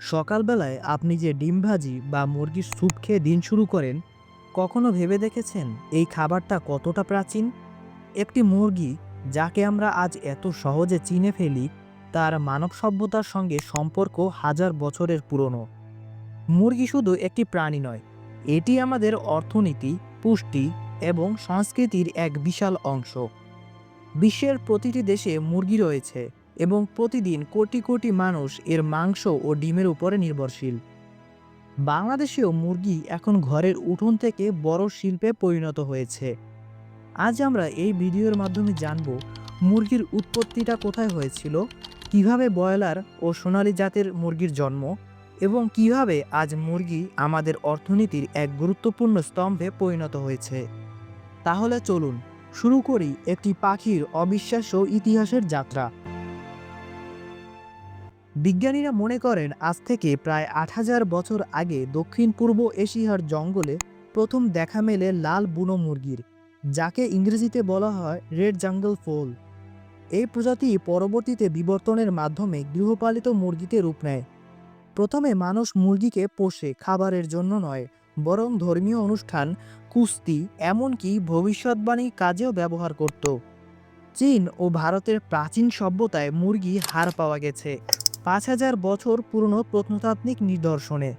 সকালবেলায় আপনি যে ডিম ভাজি বা মুরগির স্যুপ খেয়ে দিন শুরু করেন, কখনো ভেবে দেখেছেন এই খাবারটা কতটা প্রাচীন? একটি মুরগি যাকে আমরা আজ এত সহজে চিনে ফেলি, তার মানব সভ্যতার সঙ্গে সম্পর্ক হাজার বছরের পুরনো। মুরগি শুধু একটি প্রাণী নয়, এটি আমাদের অর্থনীতি, পুষ্টি এবং সংস্কৃতির এক বিশাল অংশ। বিশ্বের প্রতিটি দেশে মুরগি রয়েছে। এবং প্রতিদিন কোটি কোটি মানুষ এর মাংস ও ডিমের উপরে নির্ভরশীল। বাংলাদেশেও মুরগি এখন ঘরের উঠোন থেকে বড় শিল্পে পরিণত হয়েছে। আজ আমরা এই ভিডিওর মাধ্যমে জানব মুরগির উৎপত্তিটা কোথায় হয়েছিল, কীভাবে ব্রয়লার ও সোনালী জাতের মুরগির জন্ম এবং কীভাবে আজ মুরগি আমাদের অর্থনীতির এক গুরুত্বপূর্ণ স্তম্ভে পরিণত হয়েছে। তাহলে চলুন শুরু করি একটি পাখির অবিশ্বাস্য ইতিহাসের যাত্রা। বিজ্ঞানীরা মনে করেন, আজ থেকে প্রায় আট হাজার বছর আগে দক্ষিণ পূর্ব এশিয়ার জঙ্গলে প্রথম দেখা মেলে লাল বুনো মুরগির, যাকে ইংরেজিতে বলা হয় রেড জাঙ্গল ফোল। এই প্রজাতি পরবর্তীতে বিবর্তনের মাধ্যমে গৃহপালিত মুরগিতে রূপ নেয়। প্রথমে মানুষ মুরগিকে পোষে, খাবারের জন্য নয়, বরং ধর্মীয় অনুষ্ঠান, কুস্তি, এমনকি ভবিষ্যৎবাণী কাজেও ব্যবহার করত। চীন ও ভারতের প্রাচীন সভ্যতায় মুরগি হার পাওয়া গেছে। পাঁচ হাজার বছর পুরনো প্রত্নতাত্ত্বিক নিদর্শনে।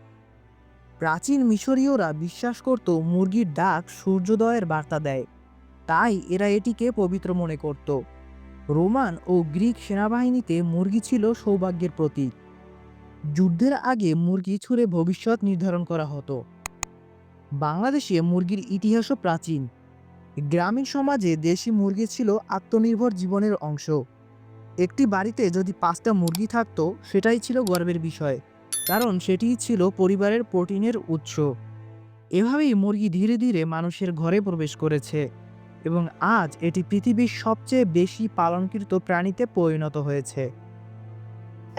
প্রাচীন মিশরীয়রা বিশ্বাস করত মুরগির ডাক সূর্যোদয়ের বার্তা দেয়। তাই এরা এটিকে পবিত্র মনে করত। রোমান ও গ্রিক সেনাবাহিনীতে মুরগি ছিল সৌভাগ্যের প্রতীক। যুদ্ধের আগে মুরগি ছুঁড়ে ভবিষ্যৎ নির্ধারণ করা হতো। বাংলাদেশে মুরগির ইতিহাসও প্রাচীন। গ্রামীণ সমাজে দেশি মুরগি ছিল আত্মনির্ভর জীবনের অংশ। একটি বাড়িতে যদি পাঁচটা মুরগি থাকতো, সেটাই ছিল গর্বের বিষয়। কারণ সেটিই ছিল পরিবারের প্রোটিনের উৎস। এভাবেই মুরগি ধীরে ধীরে মানুষের ঘরে প্রবেশ করেছে এবং আজ এটি পৃথিবীর সবচেয়ে বেশি পালনকৃত প্রাণীতে পরিণত হয়েছে।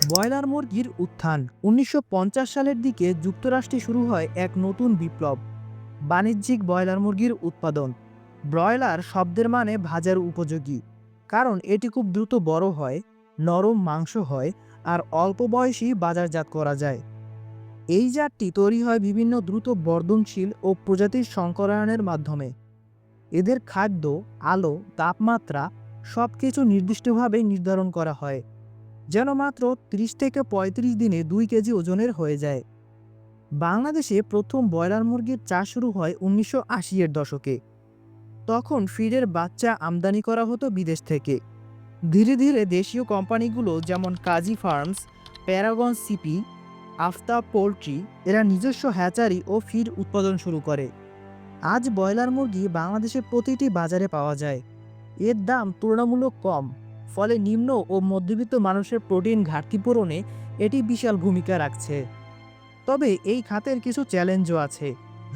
ব্রয়লার মুরগির উত্থান উনিশশো পঞ্চাশ সালের দিকে যুক্তরাষ্ট্রে শুরু হয় এক নতুন বিপ্লব, বাণিজ্যিক ব্রয়লার মুরগির উৎপাদন। ব্রয়লার শব্দের মানে ভাজার উপযোগী। কারণ এটি খুব দ্রুত বড় হয়, নরম মাংস হয় আর অল্প বয়সী বাজারজাত করা যায়। এই জাতটি তৈরি হয় বিভিন্ন দ্রুত বর্ধনশীল ও প্রজাতির সংকরায়নের মাধ্যমে। এদের খাদ্য, আলো, তাপমাত্রা সব কিছু নির্দিষ্টভাবে নির্ধারণ করা হয়, যেন মাত্র 30 থেকে ৩৫ দিনে দুই কেজি ওজনের হয়ে যায়। বাংলাদেশে প্রথম ব্রয়লার মুরগির চাষ শুরু হয় উনিশশো আশি এর দশকে। তখন ফিডের বাচ্চা আমদানি করা হতো বিদেশ থেকে। ধীরে ধীরে দেশীয় কোম্পানিগুলো যেমন Kazi farms, Paragon CP Aftab poultry, এরা নিজস্ব হ্যাচারি ও ফিড উৎপাদন শুরু করে। আজ ব্রয়লার মুরগি বাংলাদেশের প্রতিটি বাজারে পাওয়া যায়। এর দাম তুলনামূলক কম, ফলে নিম্ন ও মধ্যবিত্ত মানুষের প্রোটিন ঘাটতি পূরণে এটি বিশাল ভূমিকা রাখছে। তবে এই খাতের কিছু চ্যালেঞ্জও আছে।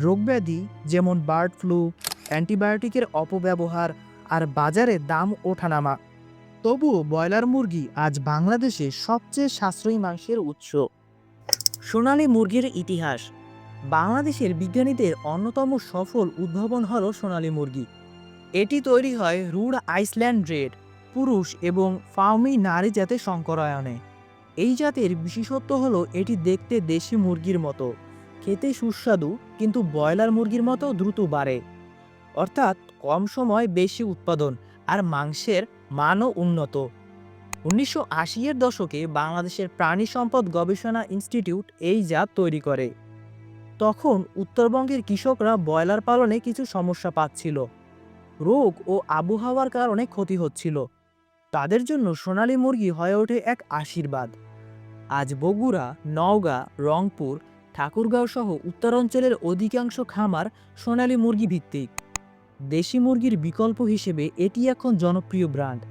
রোগব্যাধি, যেমন বার্ড ফ্লু অ্যান্টিবায়োটিকের অপব্যবহার আর বাজারে দাম ওঠানামা। তবুও ব্রয়লার মুরগি আজ বাংলাদেশে সবচেয়ে সাশ্রয়ী মাংসের উৎস। সোনালী মুরগির ইতিহাস। বাংলাদেশের বিজ্ঞানীদের অন্যতম সফল উদ্ভাবন হল সোনালী মুরগি। এটি তৈরি হয় রুড আইসল্যান্ড রেড পুরুষ এবং ফার্মি নারী জাতের সংকরায়নে এই জাতের বিশেষত্ব হলো এটি দেখতে দেশি মুরগির মতো। খেতে সুস্বাদু, কিন্তু ব্রয়লার মুরগির মতো দ্রুত বাড়ে। অর্থাৎ কম সময় বেশি উৎপাদন আর মাংসের মানও উন্নত। উনিশশো আশি এর দশকে বাংলাদেশের প্রাণী সম্পদ গবেষণা ইনস্টিটিউট এই জাত তৈরি করে। তখন উত্তরবঙ্গের কৃষকরা ব্রয়লার পালনে কিছু সমস্যা পাচ্ছিল। রোগ ও আবহাওয়ার কারণে ক্ষতি হচ্ছিল। তাদের জন্য সোনালী মুরগি হয়ে ওঠে এক আশীর্বাদ। আজ বগুড়া, নওগাঁ, রংপুর ঠাকুরগাঁও সহ উত্তরাঞ্চলের অধিকাংশ খামার সোনালী মুরগি ভিত্তিক দেশি মুরগির বিকল্প হিসেবে এটি এখন জনপ্রিয় ব্র্যান্ড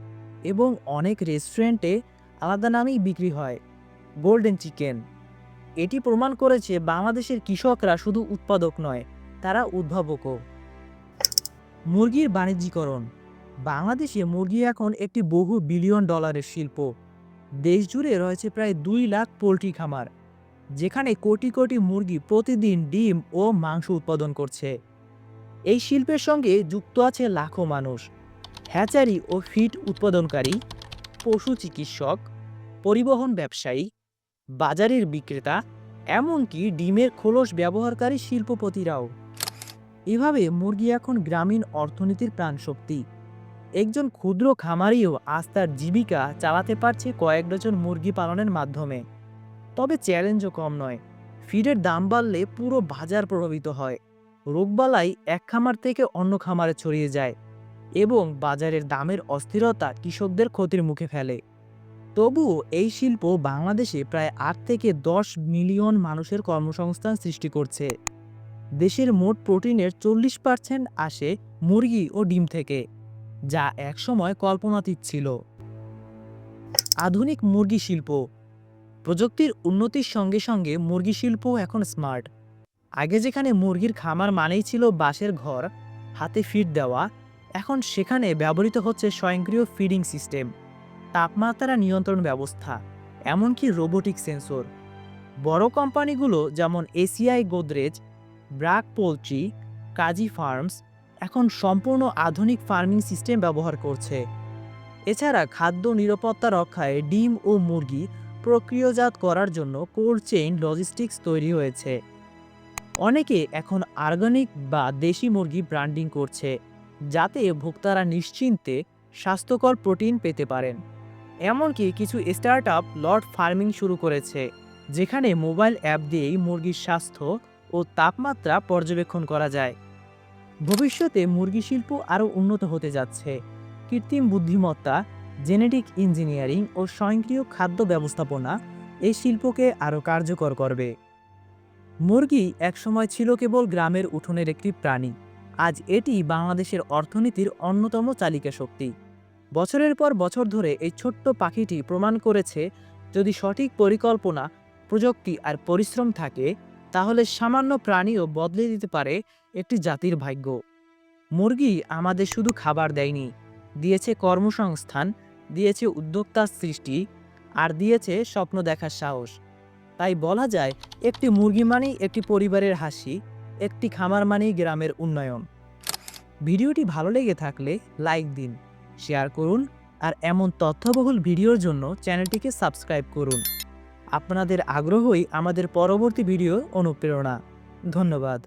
এবং অনেক রেস্টুরেন্টে আলাদা নামেই বিক্রি হয় গোল্ডেন চিকেন এটি প্রমাণ করেছে বাংলাদেশের কৃষকরা শুধু উৎপাদক নয়, তারা উদ্ভাবকও। মুরগির বাণিজ্যিকরণ। বাংলাদেশে মুরগি এখন একটি বহু বিলিয়ন ডলারের শিল্প। দেশ জুড়ে রয়েছে প্রায় দুই লাখ পোলট্রি খামার, যেখানে কোটি কোটি মুরগি প্রতিদিন ডিম ও মাংস উৎপাদন করছে। এই শিল্পের সঙ্গে যুক্ত আছে লাখো মানুষ। হ্যাচারি ও ফিড উৎপাদনকারী, পশু চিকিৎসক, পরিবহন ব্যবসায়ী, বাজারের বিক্রেতা, এমনকি ডিমের খোলস ব্যবহারকারী শিল্পপতিরাও। এভাবে মুরগি এখন গ্রামীণ অর্থনীতির প্রাণশক্তি। একজন ক্ষুদ্র খামারিও আজ তার জীবিকা চালাতে পারছে কয়েক ডজন মুরগি পালনের মাধ্যমে। তবে চ্যালেঞ্জও কম নয়, ফিডের দাম বাড়লে পুরো বাজার প্রভাবিত হয়। রোগবালাই এক খামার থেকে অন্য খামারে ছড়িয়ে যায় এবং বাজারের দামের অস্থিরতা কৃষকদের ক্ষতির মুখে ফেলে। তবুও এই শিল্প বাংলাদেশে প্রায় আট থেকে দশ মিলিয়ন মানুষের কর্মসংস্থান সৃষ্টি করছে। দেশের মোট প্রোটিনের চল্লিশ পার্সেন্ট আসে মুরগি ও ডিম থেকে, যা একসময় কল্পনাতীত ছিল। আধুনিক মুরগি শিল্প, প্রযুক্তির উন্নতির সঙ্গে সঙ্গে মুরগি শিল্পও এখন স্মার্ট। আগে যেখানে মুরগির খামার মানেই ছিল বাঁশের ঘর, হাতে ফিড দেওয়া, এখন সেখানে ব্যবহৃত হচ্ছে স্বয়ংক্রিয় ফিডিং সিস্টেম তাপমাত্রা নিয়ন্ত্রণ ব্যবস্থা, এমনকি রোবোটিক সেন্সর বড় কোম্পানিগুলো যেমন ACI Godrej BRAC poultry, Kazi farms এখন সম্পূর্ণ আধুনিক ফার্মিং সিস্টেম ব্যবহার করছে। এছাড়া খাদ্য নিরাপত্তা রক্ষায় ডিম ও মুরগি প্রক্রিয়াজাত করার জন্য কোল্ড চেইন লজিস্টিক্স তৈরি হয়েছে। অনেকে এখন অর্গানিক বা দেশি মুরগি ব্র্যান্ডিং করছে, যাতে ভোক্তারা নিশ্চিন্তে স্বাস্থ্যকর প্রোটিন পেতে পারেন। এমনকি কিছু স্টার্ট আপ লট ফার্মিং শুরু করেছে, যেখানে মোবাইল অ্যাপ দিয়েই মুরগির স্বাস্থ্য ও তাপমাত্রা পর্যবেক্ষণ করা যায়। ভবিষ্যতে মুরগি শিল্প আরও উন্নত হতে যাচ্ছে। কৃত্রিম বুদ্ধিমত্তা জেনেটিক ইঞ্জিনিয়ারিং ও স্বয়ংক্রিয় খাদ্য ব্যবস্থাপনা এই শিল্পকে আরও কার্যকর করবে। মুরগি একসময় ছিল কেবল গ্রামের উঠোনের একটি প্রাণী। আজ এটি বাংলাদেশের অর্থনীতির অন্যতম চালিকা শক্তি। বছরের পর বছর ধরে এই ছোট্ট পাখিটি প্রমাণ করেছে, যদি সঠিক পরিকল্পনা, প্রযুক্তি আর পরিশ্রম থাকে, তাহলে সামান্য প্রাণীও বদলে দিতে পারে একটি জাতির ভাগ্য। মুরগি আমাদের শুধু খাবার দেয়নি, দিয়েছে কর্মসংস্থান, দিয়েছে উদ্যোক্তার সৃষ্টি, আর দিয়েছে স্বপ্ন দেখার সাহস। তাই বলা যায় একটি মুরগি মানেই একটি পরিবারের হাসি, একটি খামার মানেই গ্রামের উন্নয়ন। ভিডিওটি ভালো লেগে থাকলে লাইক দিন, শেয়ার করুন আর এমন তথ্যবহুল ভিডিওর জন্য চ্যানেলটিকে সাবস্ক্রাইব করুন। আপনাদের আগ্রহই আমাদের পরবর্তী ভিডিও অনুপ্রেরণা। ধন্যবাদ।